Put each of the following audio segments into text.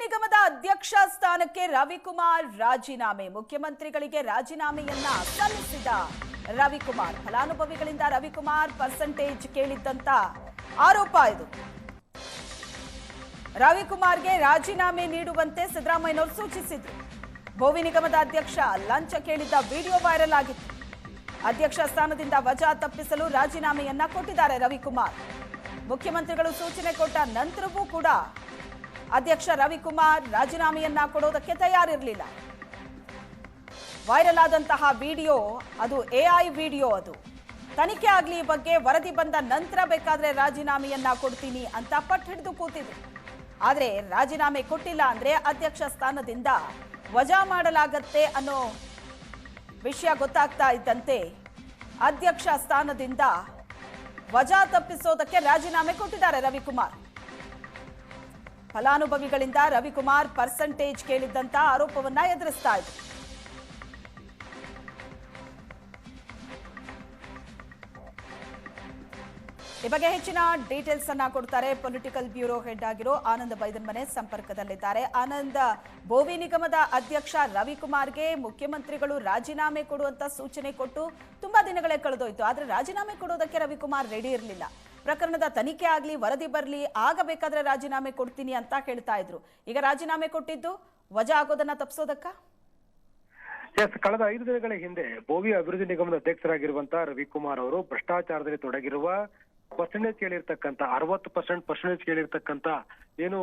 ನಿಗಮದ ಅಧ್ಯಕ್ಷ ಸ್ಥಾನಕ್ಕೆ ರವಿಕುಮಾರ್ ರಾಜೀನಾಮೆ. ಮುಖ್ಯಮಂತ್ರಿಗಳಿಗೆ ರಾಜೀನಾಮೆಯನ್ನ ಸಲ್ಲಿಸಿದ ರವಿಕುಮಾರ್. ಫಲಾನುಭವಿಗಳಿಂದ ರವಿಕುಮಾರ್ ಪರ್ಸೆಂಟೇಜ್ ಕೇಳಿದ್ದಂತ ಆರೋಪ ಇದು. ರವಿಕುಮಾರ್ಗೆ ರಾಜೀನಾಮೆ ನೀಡುವಂತೆ ಸಿದ್ದರಾಮಯ್ಯನವರು ಸೂಚಿಸಿದ್ರು. ಭೋವಿ ನಿಗಮದ ಅಧ್ಯಕ್ಷ ಲಂಚ ಕೇಳಿದ್ದ ವಿಡಿಯೋ ವೈರಲ್ ಆಗಿತ್ತು. ಅಧ್ಯಕ್ಷ ಸ್ಥಾನದಿಂದ ವಜಾ ತಪ್ಪಿಸಲು ರಾಜೀನಾಮೆಯನ್ನ ಕೊಟ್ಟಿದ್ದಾರೆ ರವಿಕುಮಾರ್. ಮುಖ್ಯಮಂತ್ರಿಗಳು ಸೂಚನೆ ಕೊಟ್ಟ ನಂತರವೂ ಕೂಡ ಅಧ್ಯಕ್ಷ ರವಿಕುಮಾರ್ ರಾಜೀನಾಮೆಯನ್ನ ಕೊಡೋದಕ್ಕೆ ತಯಾರಿರಲಿಲ್ಲ. ವೈರಲ್ ಆದಂತಹ ವಿಡಿಯೋ, ಅದು ಎಐ ವಿಡಿಯೋ ಅದು. ತನಿಖೆ ಆಗಲಿ ಬಗ್ಗೆ ವರದಿ ಬಂದ ನಂತರ ಬೇಕಾದ್ರೆ ರಾಜೀನಾಮೆಯನ್ನ ಕೊಡ್ತೀನಿ ಅಂತ ಪಟ್ಟು ಹಿಡಿದು ಕೂತಿದ್ರು ಆದರೆ ರಾಜೀನಾಮೆ ಕೊಟ್ಟಿಲ್ಲ ಅಂದ್ರೆ ಅಧ್ಯಕ್ಷ ಸ್ಥಾನದಿಂದ ವಜಾ ಮಾಡಲಾಗತ್ತೆ ಅನ್ನೋ ವಿಷಯ ಗೊತ್ತಾಗ್ತಾ ಇದ್ದಂತೆ ಅಧ್ಯಕ್ಷ ಸ್ಥಾನದಿಂದ ವಜಾ ತಪ್ಪಿಸೋದಕ್ಕೆ ರಾಜೀನಾಮೆ ಕೊಟ್ಟಿದ್ದಾರೆ ರವಿಕುಮಾರ್. ಫಲಾನುಭವಿಗಳಿಂದ ರವಿಕುಮಾರ್ ಪರ್ಸೆಂಟೇಜ್ ಕೇಳಿದ್ದಂತ ಆರೋಪವನ್ನ ಎದುರಿಸ್ತಾ ಇದ್ರು. ಈ ಬಗ್ಗೆ ಹೆಚ್ಚಿನ ಡೀಟೇಲ್ಸ್ ಅನ್ನ ಕೊಡ್ತಾರೆ ಪೊಲಿಟಿಕಲ್ ಬ್ಯೂರೋ ಹೆಡ್ ಆಗಿರೋ ಆನಂದ ಬೈದನ್ ಮನೆ ಸಂಪರ್ಕದಲ್ಲಿದ್ದಾರೆ. ಆನಂದ, ಬೋವಿ ನಿಗಮದ ಅಧ್ಯಕ್ಷ ರವಿಕುಮಾರ್ಗೆ ಮುಖ್ಯಮಂತ್ರಿಗಳು ರಾಜೀನಾಮೆ ಕೊಡುವಂತ ಸೂಚನೆ ಕೊಟ್ಟು ತುಂಬಾ ದಿನಗಳೇ ಕಳೆದೋಯ್ತು. ಆದ್ರೆ ರಾಜೀನಾಮೆ ಕೊಡೋದಕ್ಕೆ ರವಿಕುಮಾರ್ ರೆಡಿ ಇರಲಿಲ್ಲ. ಪ್ರಕರಣದ ತನಿಖೆ ಆಗ್ಲಿ, ವರದಿ ಬರಲಿ, ಆಗಬೇಕಾದ್ರೆ ರಾಜೀನಾಮೆ ಕೊಡ್ತೀನಿ ಅಂತ ಹೇಳ್ತಾ ಇದ್ರು. ಈಗ ರಾಜೀನಾಮೆ ಕೊಟ್ಟಿದ್ದು ವಜಾ ಆಗೋದನ್ನ ತಪ್ಪಿಸೋದಕ್ಕ ಎಸ್ ಕಳೆದ ಐದು ದಿನಗಳ ಹಿಂದೆ ಭೋವಿ ಅಭಿವೃದ್ಧಿ ನಿಗಮದ ಅಧ್ಯಕ್ಷರಾಗಿರುವಂತಹ ರವಿಕುಮಾರ್ ಅವರು ಭ್ರಷ್ಟಾಚಾರದಲ್ಲಿ ತೊಡಗಿರುವ ಪರ್ಸೆಂಟೇಜ್ ಕೇಳಿರ್ತಕ್ಕಂಥ ಅರವತ್ತು ಪರ್ಸೆಂಟ್ ಪರ್ಸೆಂಟೇಜ್ ಕೇಳಿರ್ತಕ್ಕಂಥ ಏನು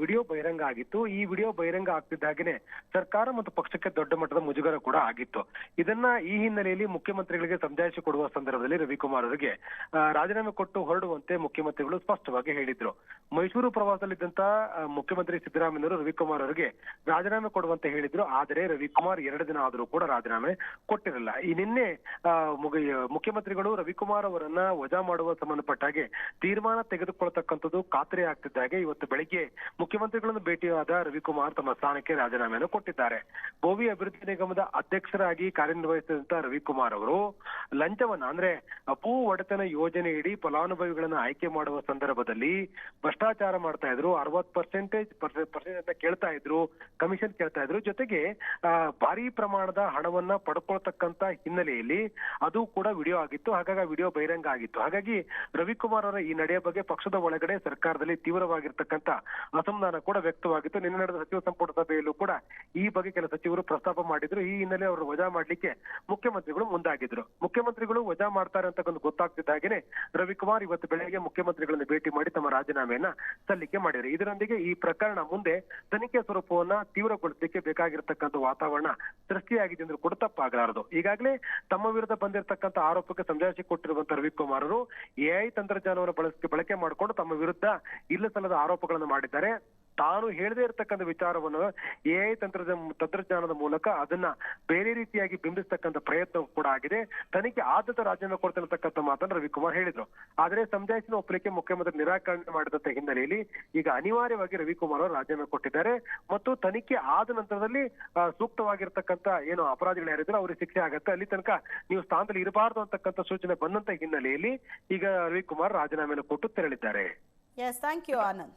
ವಿಡಿಯೋ ಬಹಿರಂಗ ಆಗಿತ್ತು. ಈ ವಿಡಿಯೋ ಬಹಿರಂಗ ಆಗ್ತಿದ್ದ ಸರ್ಕಾರ ಮತ್ತು ಪಕ್ಷಕ್ಕೆ ದೊಡ್ಡ ಮಟ್ಟದ ಮುಜುಗರ ಕೂಡ ಆಗಿತ್ತು. ಇದನ್ನ ಈ ಹಿನ್ನೆಲೆಯಲ್ಲಿ ಮುಖ್ಯಮಂತ್ರಿಗಳಿಗೆ ಸಮಜಾಯಿಸಿ ಕೊಡುವ ಸಂದರ್ಭದಲ್ಲಿ ರವಿಕುಮಾರ್ ಅವರಿಗೆ ರಾಜೀನಾಮೆ ಕೊಟ್ಟು ಹೊರಡುವಂತೆ ಮುಖ್ಯಮಂತ್ರಿಗಳು ಸ್ಪಷ್ಟವಾಗಿ ಹೇಳಿದ್ರು. ಮೈಸೂರು ಪ್ರವಾಸದಲ್ಲಿದ್ದಂತ ಆ, ಮುಖ್ಯಮಂತ್ರಿ ಸಿದ್ದರಾಮಯ್ಯವರು ರವಿಕುಮಾರ್ ಅವರಿಗೆ ರಾಜೀನಾಮೆ ಕೊಡುವಂತೆ ಹೇಳಿದ್ರು. ಆದರೆ ರವಿಕುಮಾರ್ ಎರಡು ದಿನ ಆದರೂ ಕೂಡ ರಾಜೀನಾಮೆ ಕೊಟ್ಟಿರಲ್ಲ. ಈ ನಿನ್ನೆ ಮುಖ್ಯಮಂತ್ರಿಗಳು ರವಿಕುಮಾರ್ ಅವರನ್ನ ವಜಾ ಮಾಡುವ ಸಂಬಂಧಪಟ್ಟ ಹಾಗೆ ತೀರ್ಮಾನ ತೆಗೆದುಕೊಳ್ತಕ್ಕಂಥದ್ದು ಖಾತ್ರಿ ಆಗ್ತಿದ್ದ ಹಾಗೆ ಇವತ್ತು ಬೆಳಿಗ್ಗೆ ಮುಖ್ಯಮಂತ್ರಿಗಳನ್ನು ಭೇಟಿಯಾದ ರವಿಕುಮಾರ್ ತಮ್ಮ ಸ್ಥಾನಕ್ಕೆ ರಾಜೀನಾಮೆಯನ್ನು ಕೊಟ್ಟಿದ್ದಾರೆ. ಭೋವಿ ಅಭಿವೃದ್ಧಿ ನಿಗಮದ ಅಧ್ಯಕ್ಷರಾಗಿ ಕಾರ್ಯನಿರ್ವಹಿಸಿದಂತ ರವಿಕುಮಾರ್ ಅವರು ಲಂಚವನ್ನ ಅಂದ್ರೆ ಭೂ ಒಡೆತನ ಯೋಜನೆಯಡಿ ಫಲಾನುಭವಿಗಳನ್ನ ಆಯ್ಕೆ ಮಾಡುವ ಸಂದರ್ಭದಲ್ಲಿ ಭ್ರಷ್ಟಾಚಾರ ಮಾಡ್ತಾ ಇದ್ರು ಅರವತ್ ಪರ್ಸೆಂಟೇಜ್ ಪರ್ಸೆಂಟ್ ಅಂತ ಕೇಳ್ತಾ ಇದ್ರು ಕಮಿಷನ್ ಕೇಳ್ತಾ ಇದ್ರು. ಜೊತೆಗೆ ಭಾರಿ ಪ್ರಮಾಣದ ಹಣವನ್ನ ಪಡ್ಕೊಳ್ತಕ್ಕಂತ ಹಿನ್ನೆಲೆಯಲ್ಲಿ ಅದು ಕೂಡ ವಿಡಿಯೋ ಆಗಿತ್ತು. ಹಾಗಾಗಿ ವಿಡಿಯೋ ಬಹಿರಂಗ ಆಗಿತ್ತು. ಹಾಗಾಗಿ ರವಿಕುಮಾರ್ ಅವರ ಈ ನಡೆಯ ಬಗ್ಗೆ ಪಕ್ಷದ ಒಳಗಡೆ ಸರ್ಕಾರದಲ್ಲಿ ತೀವ್ರವಾಗಿರ್ತಕ್ಕಂತ ಅಸಮಾಧಾನ ಕೂಡ ವ್ಯಕ್ತವಾಗಿತ್ತು. ನಿನ್ನೆ ನಡೆದ ಸಚಿವ ಸಂಪುಟ ಸಭೆಯಲ್ಲೂ ಕೂಡ ಈ ಬಗ್ಗೆ ಕೆಲ ಸಚಿವರು ಪ್ರಸ್ತಾಪ ಮಾಡಿದ್ರು. ಈ ಹಿನ್ನೆಲೆ ಅವರು ವಜಾ ಮಾಡ್ಲಿಕ್ಕೆ ಮುಖ್ಯಮಂತ್ರಿಗಳು ಮುಂದಾಗಿದ್ರು. ಮುಖ್ಯಮಂತ್ರಿಗಳು ವಜಾ ಮಾಡ್ತಾರೆ ಅಂತಕ್ಕಂಥ ಗೊತ್ತಾಗ್ತಿದ್ದ ಹಾಗೇನೆ ರವಿಕುಮಾರ್ ಇವತ್ತು ಬೆಳಗ್ಗೆ ಮುಖ್ಯಮಂತ್ರಿಗಳನ್ನು ಭೇಟಿ ಮಾಡಿ ತಮ್ಮ ರಾಜೀನಾಮೆಯನ್ನ ಸಲ್ಲಿಕೆ ಮಾಡಿದ್ರು. ಇದರೊಂದಿಗೆ ಈ ಪ್ರಕರಣ ಮುಂದೆ ತನಿಖೆ ಸ್ವರೂಪವನ್ನ ತೀವ್ರಗೊಳಿಸಲಿಕ್ಕೆ ಬೇಕಾಗಿರ್ತಕ್ಕಂಥ ವಾತಾವರಣ ಸೃಷ್ಟಿಯಾಗಿದೆ ಎಂದು ಕೂಡ ತಪ್ಪಾಗಲಾರದು. ಈಗಾಗಲೇ ತಮ್ಮ ವಿರುದ್ಧ ಬಂದಿರತಕ್ಕಂತ ಆರೋಪಕ್ಕೆ ಸಂಜಾಯಿಸಿ ಕೊಟ್ಟಿರುವಂತಹ ರವಿಕುಮಾರ್ ಅವರು ಎಐ ತಂತ್ರಜ್ಞಾನವನ್ನು ಬಳಸಿ ಬಳಕೆ ಮಾಡಿಕೊಂಡು ತಮ್ಮ ವಿರುದ್ಧ ಇಲ್ಲ ಆರೋಪಗಳನ್ನು ಮಾಡಿದ್ದಾರೆ. ತಾನು ಹೇಳದೇ ಇರತಕ್ಕಂಥ ವಿಚಾರವನ್ನು ಎಐ ತಂತ್ರದ ತಂತ್ರಜ್ಞಾನದ ಮೂಲಕ ಅದನ್ನ ಬೇರೆ ರೀತಿಯಾಗಿ ಬಿಂಬಿಸ್ತಕ್ಕಂಥ ಪ್ರಯತ್ನ ಕೂಡ ಆಗಿದೆ. ತನಿಖೆ ಆದ್ಯತೆ ರಾಜೀನಾಮೆ ಕೊಡ್ತಿರತಕ್ಕಂಥ ಮಾತನ್ನು ರವಿಕುಮಾರ್ ಹೇಳಿದ್ರು. ಆದರೆ ಸಂಜಾಯಿಸಿನ ಒಪ್ಪಲಿಕ್ಕೆ ಮುಖ್ಯಮಂತ್ರಿ ನಿರಾಕರಣೆ ಮಾಡಿದಂತ ಹಿನ್ನೆಲೆಯಲ್ಲಿ ಈಗ ಅನಿವಾರ್ಯವಾಗಿ ರವಿಕುಮಾರ್ ಅವರು ರಾಜೀನಾಮೆ ಕೊಟ್ಟಿದ್ದಾರೆ. ಮತ್ತು ತನಿಖೆ ಆದ ನಂತರದಲ್ಲಿ ಸೂಕ್ತವಾಗಿರ್ತಕ್ಕಂಥ ಏನು ಅಪರಾಧಿಗಳು ಯಾರಿದ್ರು ಅವರಿಗೆ ಶಿಕ್ಷೆ ಆಗತ್ತೆ. ಅಲ್ಲಿ ತನಕ ನೀವು ಸ್ಥಾನದಲ್ಲಿ ಇರಬಾರದು ಅಂತಕ್ಕಂಥ ಸೂಚನೆ ಬಂದಂತ ಹಿನ್ನೆಲೆಯಲ್ಲಿ ಈಗ ರವಿಕುಮಾರ್ ರಾಜೀನಾಮೆಯನ್ನು ಕೊಟ್ಟು ತೆರಳಿದ್ದಾರೆ. Yes thank you Anand